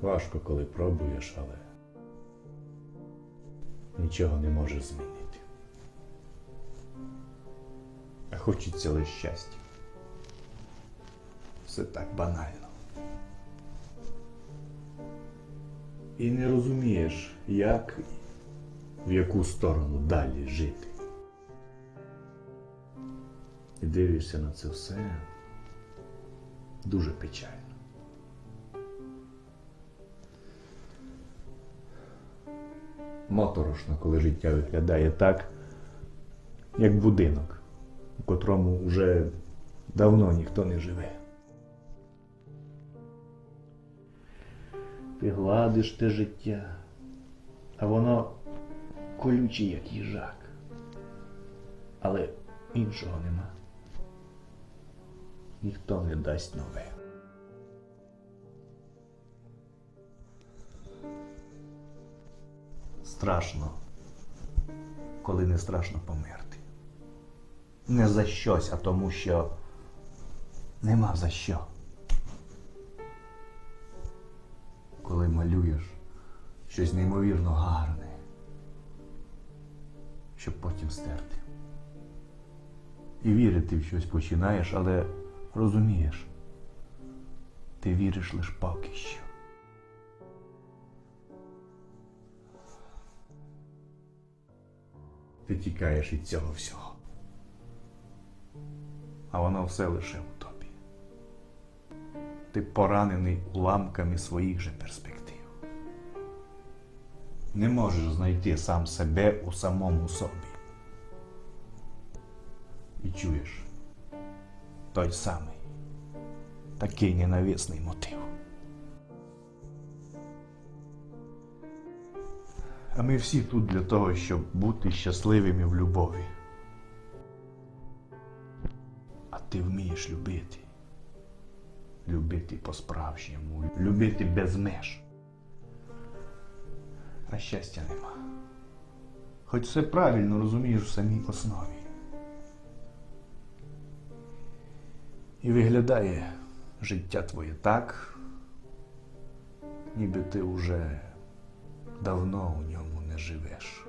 Важко, коли пробуєш, але нічого не можеш змінити. А хочеться лише щастя. Все так банально. І не розумієш, як в яку сторону далі жити. І дивишся на це все дуже печально. Моторошно, коли життя виглядає так, як будинок, у котрому вже давно ніхто не живе. Ти гладиш те життя, а воно колюче, як їжак. Але іншого нема. Ніхто не дасть нове. Страшно, коли не страшно померти. Не за щось, а тому, що нема за що. Коли малюєш щось неймовірно гарне, щоб потім стерти. І вірити в щось починаєш, але розумієш, ти віриш лише поки що. Ти тікаєш від цього всього. А воно все лише у тобі. Ти поранений уламками своїх же перспектив. Не можеш знайти сам себе у самому собі. І чуєш той самий, такий ненависний мотив. А ми всі тут для того, щоб бути щасливими в любові. А ти вмієш любити. Любити по-справжньому, любити без меж. А щастя нема. Хоч все правильно розумієш в самій основі. І виглядає життя твоє так, ніби ти уже давно у ньому не живеш.